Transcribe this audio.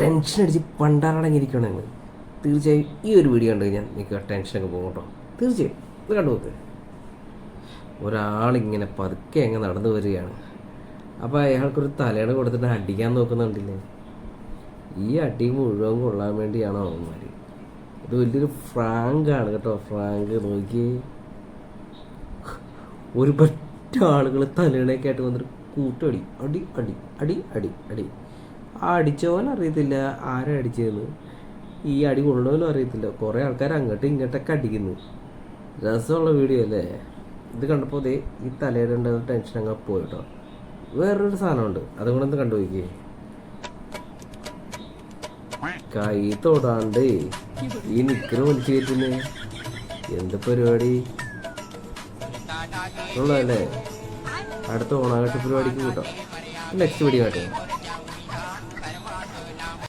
Tension അടിച്ച് പണ്ടാറടങ്ങിയിരിക്കണം നിങ്ങൾ തീർച്ചയായും ഈ ഒരു വീഡിയോ കണ്ടു കഴിഞ്ഞാൽ നിങ്ങൾക്ക് ടെൻഷനൊക്കെ പോകും കേട്ടോ. തീർച്ചയായും. ഇത് കണ്ടു നോക്ക്. ഒരാളിങ്ങനെ പതുക്കെ അങ്ങ് നടന്നു വരികയാണ്. അപ്പോൾ അയാൾക്കൊരു തലയുടെ കൊടുത്തിട്ട് അടിക്കാൻ നോക്കുന്നുണ്ടില്ലേ? ഈ അടി മുഴുവൻ കൊള്ളാൻ വേണ്ടിയാണോ അവന്മാർ ഇത് വലിയൊരു ഫ്രാങ്കാണ് കേട്ടോ ഫ്രാങ്ക്. നോക്കി ഒരു പറ്റ ആളുകൾ തലേണയൊക്കെ ആയിട്ട് വന്നിട്ട് കൂട്ടടി. അടി അടി അടി അടി അടി. ആ അടിച്ചവൻ അറിയത്തില്ല ആരാ അടിച്ചതെന്ന്. ഈ അടി കൊള്ളവനും അറിയത്തില്ല. കുറേ ആൾക്കാർ അങ്ങോട്ടും ഇങ്ങോട്ടൊക്കെ അടിക്കുന്നു. രസമുള്ള വീഡിയോ അല്ലേ? ഇത് കണ്ടപ്പോൾ ദേ ഈ തലയുടെ ടെൻഷൻ അങ്ങ് പോയി കേട്ടോ വേറൊരു സാധനമുണ്ട്. അതും കൂടെ ഒന്ന് കണ്ടുപോയിക്കേ. കൈ തൊടാണ്ട് ഈ നിക്കറ് വലിച്ചു കയറ്റുന്നേ. എന്ത് പരിപാടി? ഉള്ളതല്ലേ? അടുത്ത ഓണാഘോഷ പരിപാടിക്ക് കൂട്ടാം. നെക്സ്റ്റ് വീഡിയോ ആട്ടെ